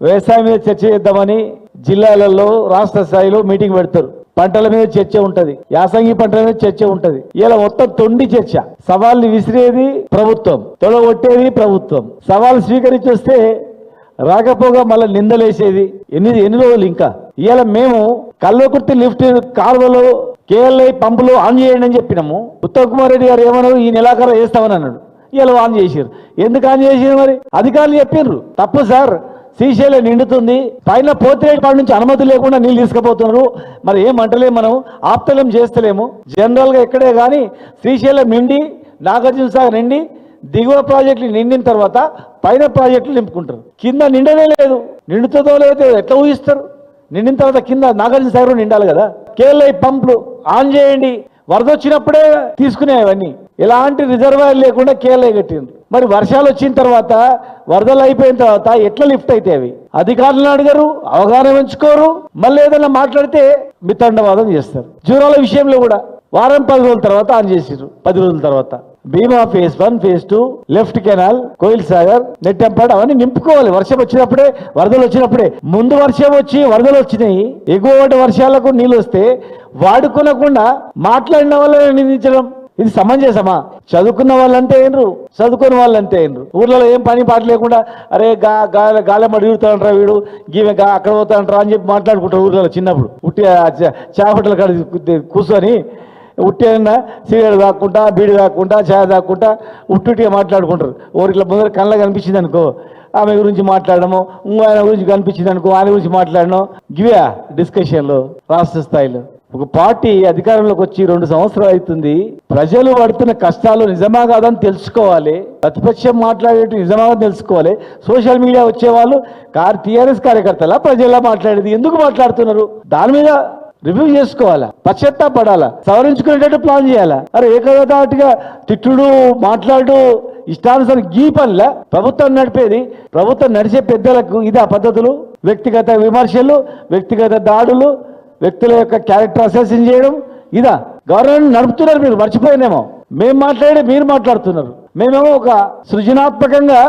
వ్యవసాయం మీద చర్చ చేద్దామని జిల్లాలలో రాష్ట్ర స్థాయిలో మీటింగ్ పెడతారు. పంటల మీద చర్చ ఉంటది. యాసంగి పంటల మీద చర్చ ఉంటది. ఇలా మొత్తం తొండి చర్చ. సవాల్ని విసిరేది ప్రభుత్వం. తొడగొట్టేది ప్రభుత్వం. సవాల్ స్వీకరించి వస్తే రాకపోగా మళ్ళీ నిందలేసేది. ఎన్ని ఎన్ని రోజులు ఇంకా? ఇవాళ మేము కల్వకుర్తి లిఫ్ట్ కాలువలో కేఎల్ఐ పంపులు ఆన్ చేయండి అని చెప్పినాము. ఉత్తమ్ కుమార్ రెడ్డి గారు ఏమన్నారు? ఈ నెలాఖరు వేస్తామని అన్నాడు. ఇవాళ ఆన్ చేసారు ఎందుకు ఆన్ చేసారు మరి? అధికారులు చెప్పినారు తప్పు సార్. శ్రీశైలం నిండుతుంది. పైన పోతిరేటిపాడు నుంచి అనుమతి లేకుండా నీళ్ళు తీసుకుపోతున్నారు. మరి ఏం అంటలేము మనం. ఆప్తలం చేస్తలేము. జనరల్గా కానీ శ్రీశైలం నిండి నాగార్జున సాగర్ నిండి దిగువ ప్రాజెక్టులు నిండిన తర్వాత పైన ప్రాజెక్టులు నింపుకుంటారు. కింద నిండనే లేదు. నిండుతుందో లేదో ఎట్లా ఊహిస్తారు? నిండిన తర్వాత కింద నాగార్జున సాగర్ నిండాలి కదా. కేఎల్ఐ పంపులు ఆన్ చేయండి. వరద వచ్చినప్పుడే తీసుకునేవన్నీ ఎలాంటి రిజర్వాయర్ లేకుండా కేఎల్ఐ కట్టిండ్రు. మరి వర్షాలు వచ్చిన తర్వాత వరదలు అయిపోయిన తర్వాత ఎట్లా లిఫ్ట్ అయితే అవి? అధికారులను అడగరు అవగాహన ఉంచుకోరు మళ్ళీ ఏదైనా మాట్లాడితే మితండవాదం చేస్తారు. జ్వరాల విషయంలో కూడా వారం పది రోజుల తర్వాత ఆన్ చేసిర్రు పది రోజుల తర్వాత. Bhima phase one phase two left canal Koil Sagar Nettempadu అవన్నీ నింపుకోవాలి. వర్షం వచ్చినప్పుడే వరదలు వచ్చినప్పుడే. ముందు వర్షం వచ్చి వరదలు వచ్చినాయి ఎగువ వర్షాలకు నీళ్ళు వస్తే వాడుకోనకుండా మాట్లాడిన వాళ్ళని నిందించడం. ఇది సమంజసమా? చదువుకున్న వాళ్ళంటే ఏండ్రు? చదువుకుని వాళ్ళంటే ఏండ్రు? ఊర్లలో ఏం పని పాట లేకుండా అరే గా గాలి గాలెం అడుగుతాడంట్రా వీడు గీమె గా అక్కడ పోతాడంట్రా అని చెప్పి మాట్లాడుకుంటారు ఊర్లలో చిన్నప్పుడు. ఉట్టి చేపట్టల కాడ కూర్చొని ఉట్టేనా సిగరెట్ తాక్కుంటా బీడి తాక్కుంటా ఛాయ్ తాక్కుంటా ఉట్టుటిగా మాట్లాడుకుంటారు. ఓరి ముందర కళ్ళ కనిపించింది అనుకో ఆమె గురించి మాట్లాడము ఇంకో ఆయన గురించి కనిపించింది అనుకో ఆయన గురించి మాట్లాడడం గివ్యా? డిస్కషన్లు రాష్ట్ర స్థాయిలో. ఒక పార్టీ అధికారంలోకి వచ్చి రెండు సంవత్సరాలు అవుతుంది. ప్రజలు పడుతున్న కష్టాలు నిజమా కాదని తెలుసుకోవాలి. ప్రతిపక్షం మాట్లాడేటి నిజమా తెలుసుకోవాలి. సోషల్ మీడియా వచ్చే వాళ్ళు కార్ టీఆర్ఎస్ కార్యకర్తలా ప్రజల్లా మాట్లాడేది. ఎందుకు మాట్లాడుతున్నారు? దాని మీద రివ్యూ చేసుకోవాలా? పశ్చత్తా పడాలా సవరించుకునేటట్టు ప్లాన్ చేయాలా? అరే ఏకదాటిగా తిట్టుడు మాట్లాడు ఇష్టానుసారం గీ పనిలా ప్రభుత్వం నడిపేది. ప్రభుత్వం నడిచే పెద్దలకు ఇదే పద్ధతులు? వ్యక్తిగత విమర్శలు వ్యక్తిగత దాడులు వ్యక్తుల యొక్క క్యారెక్టర్ అసెసింగ్ చేయడం. ఇదా గవర్నమెంట్ నడుపుతున్నారు మీరు మర్చిపోయినేమో. మేము మాట్లాడి మీరు మాట్లాడుతున్నారు. మేమేమో ఒక సృజనాత్మకంగా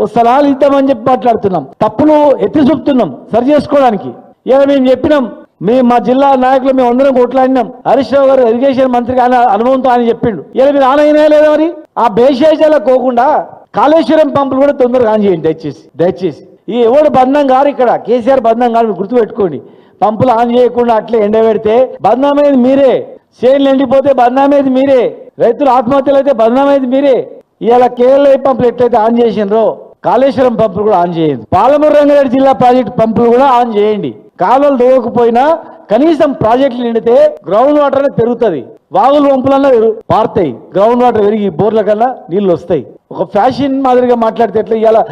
ఓ ఇద్దామని చెప్పి మాట్లాడుతున్నాం. తప్పులు ఎత్తి చూపుతున్నాం సరి చేసుకోవడానికి. ఇలా మేము చెప్పినాం మేము మా జిల్లా నాయకులు మేము అందరం కొట్లాడినాం. హరీష్ రావు గారు ఇరిగేషన్ మంత్రి ఆయన అనుభవంతో ఆయన చెప్పిండు. ఇలా మీరు ఆనైనా లేదా మరి? ఆ బేషేజాలకు పోకుండా కాళేశ్వరం పంపులు కూడా తొందరగా ఆన్ చేయండి దయచేసి దయచేసి. ఈ ఎవడు బంధం గారు ఇక్కడ? కేసీఆర్ బంధం గారు మీరు గుర్తుపెట్టుకోండి. పంపులు ఆన్ చేయకుండా అట్లే ఎండబెడితే బంధమేది మీరే. చేనులు ఎండిపోతే బంధమేది మీరే. రైతులు ఆత్మహత్యలు అయితే బంధమేది మీరే. ఇవాళ కేరళ పంపులు ఎట్లయితే ఆన్ చేసిండ్రో కాళేశ్వరం పంపులు కూడా ఆన్ చేయండి. పాలమూరు రంగారెడ్డి జిల్లా ప్రాజెక్ట్ పంపులు కూడా ఆన్ చేయండి. కాలువలు తోవకపోయినా కనీసం ప్రాజెక్టులు నిండితే గ్రౌండ్ వాటర్ అనేది పెరుగుతుంది. వాగులు వంపులన్నా పారుతాయి. గ్రౌండ్ వాటర్ పెరిగి బోర్ల కన్నా నీళ్ళు వస్తాయి. ఒక ఫ్యాషన్ మాదిరిగా మాట్లాడితే ఎట్లా ఇవాళ